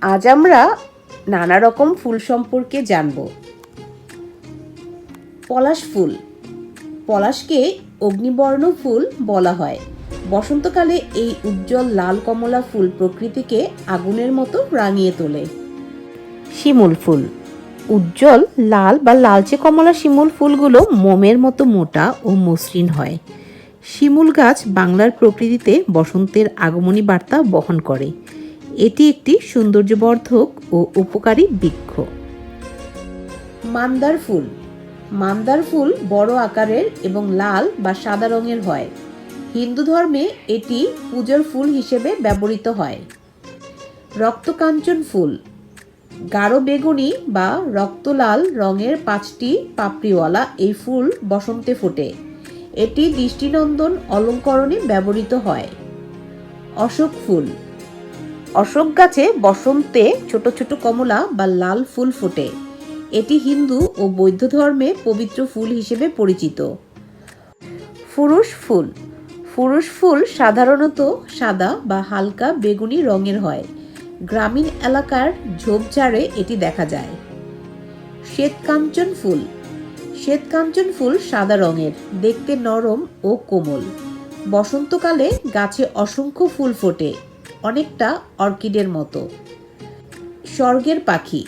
আজ আমরা নানা রকম ফুল সম্পর্কে জানব। পলাশ ফুল। পলাশকে অগ্নিবর্ণ ফুল বলা হয়। বসন্তকালে এই উজ্জ্বল লাল কমলা ফুল প্রকৃতিকে আগুনের মতো রাঙিয়ে তোলে। শিমুল ফুল। উজ্জ্বল, লাল বা লালচে কমলা শিমুল ফুলগুলো মোমের মতো মোটা ও মসৃণ হয়। শিমুল গাছ বাংলার প্রকৃতিতে বসন্তের আগমনী বার্তা বহন করে। এটি একটি সৌন্দর্যবর্ধক ও উপকারী বৃক্ষ। মান্দার ফুল। মান্দার ফুল বড় আকারের এবং লাল বা সাদা রঙের হয়। হিন্দু ধর্মে এটি পূজার ফুল হিসেবে ব্যবহৃত হয়। রক্তকাঞ্চন ফুল। গাঢ় বেগুনি বা রক্তলাল রঙের পাঁচটি পাপড়িওয়ালা এই ফুল বসন্তে ফোটে। এটি দৃষ্টিনন্দন অলঙ্করণে ব্যবহৃত হয়। অশোক ফুল। অশোক গাছে বসন্তে ছোট ছোট কমলা বা লাল ফুল ফোটে। এটি হিন্দু ও বৌদ্ধ ধর্মে পবিত্র ফুল হিসেবে পরিচিত। ফুরুষ ফুল। ফুরুষ ফুল সাধারণত সাদা বা হালকা বেগুনি রঙের হয়। গ্রামীণ এলাকার ঝোপঝাড়ে এটি দেখা যায়। শ্বেতকাঞ্চন ফুল। শ্বেতকাঞ্চন ফুল সাদা রঙের, দেখতে নরম ও কোমল। বসন্তকালে গাছে অসংখ্য ফুল ফোটে। অনেকটা অর্কিডের মতো। স্বর্গের পাখি।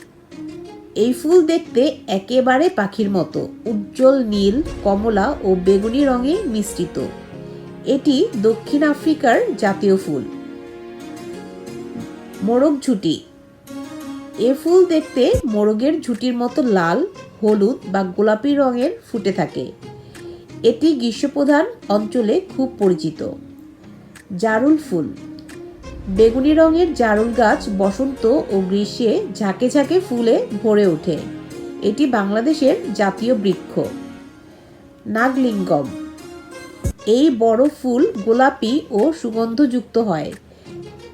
এই ফুল দেখতে একেবারে পাখির মতো। উজ্জ্বল নীল, কমলা ও বেগুনি রঙে মিশ্রিত। এটি দক্ষিণ আফ্রিকার জাতীয় ফুল। মোরগ ঝুটি। এ ফুল দেখতে মোরগের ঝুটির মতো লাল, হলুদ বা গোলাপি রঙের ফুটে থাকে। এটি গ্রীষ্মপ্রধান অঞ্চলে খুব পরিচিত। জারুল ফুল। বেগুনি রঙের জারুল গাছ বসন্ত ও গ্রীষ্মে ঝাঁকে ঝাঁকে ফুলে ভরে ওঠে। এটি বাংলাদেশের জাতীয় বৃক্ষ। নাগলিঙ্গম। এই বড় ফুল গোলাপি ও সুগন্ধযুক্ত হয়।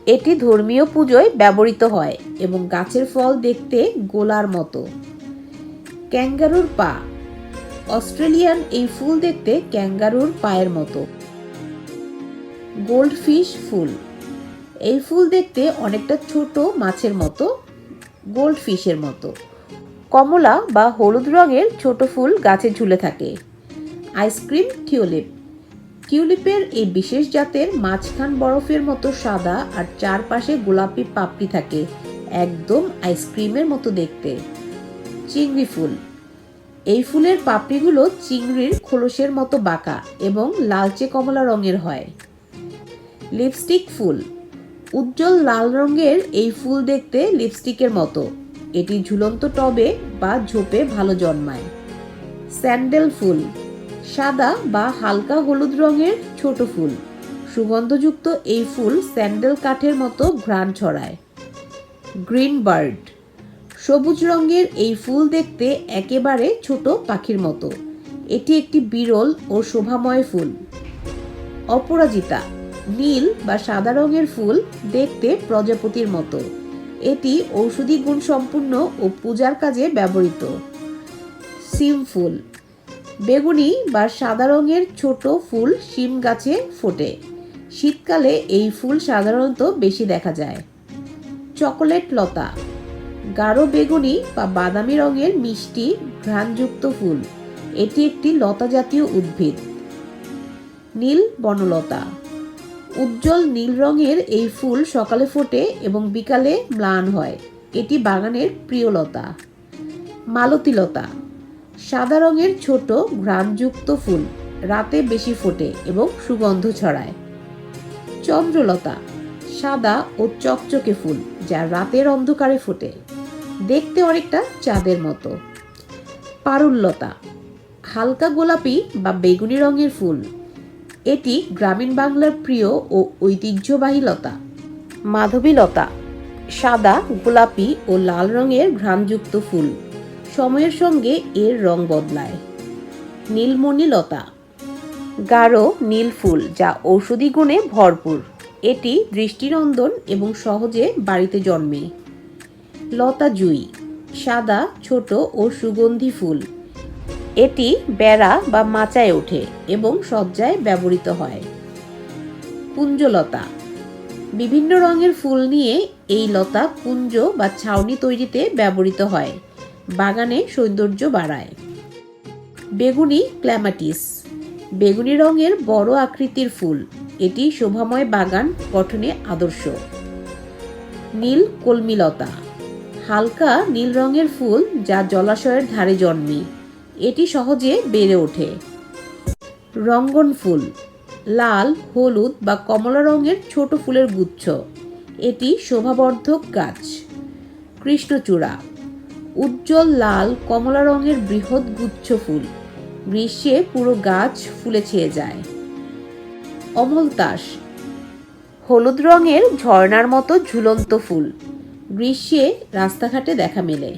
এটি ধর্মীয় পুজোয় ব্যবহৃত হয় এবং গাছের ফল দেখতে গোলার মতো। ক্যাঙ্গারুর পা। অস্ট্রেলিয়ান এই ফুল দেখতে ক্যাঙ্গারুর পায়ের মতো। গোল্ডফিশ ফুল। এই ফুল দেখতে অনেকটা ছোট মাছের মতো গোল্ড ফিশের মতো। কমলা বা হলুদ রঙের ছোট ফুল গাছে ঝুলে থাকে। Ice cream, tulip. টিউলিপের এই বিশেষ জাতের মাঝখান বরফের মতো সাদা আর চারপাশে গোলাপি পাপড়ি থাকে, একদম আইসক্রিমের মতো দেখতে। চিংড়ি ফুল। এই ফুলের পাপড়িগুলো চিংড়ির খোলসের মতো বাঁকা এবং লালচে কমলা রঙের হয়। লিপস্টিক ফুল। উজ্জ্বল লাল রঙের এই ফুল দেখতে লিপস্টিকের মতো। এটি ঝুলন্ত টবে বা ঝোপে ভালো জন্মায়। স্যান্ডেল ফুল, সাদা বা হালকা হলুদ রঙের ছোট ফুল। সুগন্ধযুক্ত এই ফুল স্যান্ডেল কাঠের মতো ঘ্রাণ ছড়ায়। গ্রিন বার্ড, সবুজ রঙের এই ফুল দেখতে একেবারে ছোট পাখির মতো। এটি একটি বিরল ও শোভাময় ফুল। অপরাজিতা নীল বা সাদা রঙের ফুল দেখতে প্রজাপতির মতো। এটি ঔষধি গুণ সম্পূর্ণ ও পূজার কাজে ব্যবহৃত। সিম ফুল। বেগুনি বা সাদা রঙের ছোট ফুল শিম গাছে ফোটে। শীতকালে এই ফুল সাধারণত বেশি দেখা যায়। চকোলেট লতা। গাঢ় বেগুনি বা বাদামি রঙের মিষ্টি, ঘ্রাণযুক্ত ফুল। এটি একটি লতা জাতীয় উদ্ভিদ। নীল বনলতা। উজ্জ্বল নীল রঙের এই ফুল সকালে ফোটে এবং বিকালে ম্লান হয়। এটি বাগানের প্রিয় লতা মালতীলতা। সাদা রঙের ছোট ঘ্রাণযুক্ত ফুল রাতে বেশি ফোটে এবং সুগন্ধ ছড়ায়। চন্দ্রলতা, সাদা ও চকচকে ফুল যা রাতের অন্ধকারে ফোটে। দেখতে অনেকটা চাঁদের মতো। পারুল্লতা, হালকা গোলাপি বা বেগুনি রঙের ফুল এটি গ্রামীণ বাংলার প্রিয় ও ঐতিহ্যবাহী লতা। মাধবী লতা, সাদা, গোলাপি ও লাল রঙের ঘ্রাণযুক্ত ফুল। সময়ের সঙ্গে এর রং বদলায়। নীলমণি লতা, গাঢ় নীল ফুল যা ঔষধি গুণে ভরপুর। এটি দৃষ্টিনন্দন এবং সহজে বাড়িতে জন্মে। লতা জুই, সাদা, ছোট ও সুগন্ধি ফুল। এটি বেড়া বা মাচায় ওঠে এবং সজ্জায় ব্যবহৃত হয়। কুঞ্জলতা বিভিন্ন রঙের ফুল নিয়ে এই লতা কুঞ্জ বা ছাউনি তৈরিতে ব্যবহৃত হয়। বাগানে সৌন্দর্য বাড়ায়। বেগুনি ক্ল্যামাটিস বেগুনি রঙের বড় আকৃতির ফুল। এটি শোভাময় বাগান গঠনে আদর্শ। নীল কলমিলতা। হালকা নীল রঙের ফুল যা জলাশয়ের ধারে জন্মে। এটি সহজে বেড়ে ওঠে। রঙ্গন ফুল, লাল, হলুদ বা কমলা রঙের ছোট ফুলের গুচ্ছ। এটি শোভাবর্ধক গাছ। কৃষ্ণচূড়া, উজ্জ্বল লাল, কমলা রঙের বৃহৎ গুচ্ছ ফুল। গ্রীষ্মে পুরো গাছ ফুলে ছেয়ে যায়। অমলতাস হলুদ রঙের ঝর্ণার মতো ঝুলন্ত ফুল। গ্রীষ্মে রাস্তাঘাটে দেখা মেলে।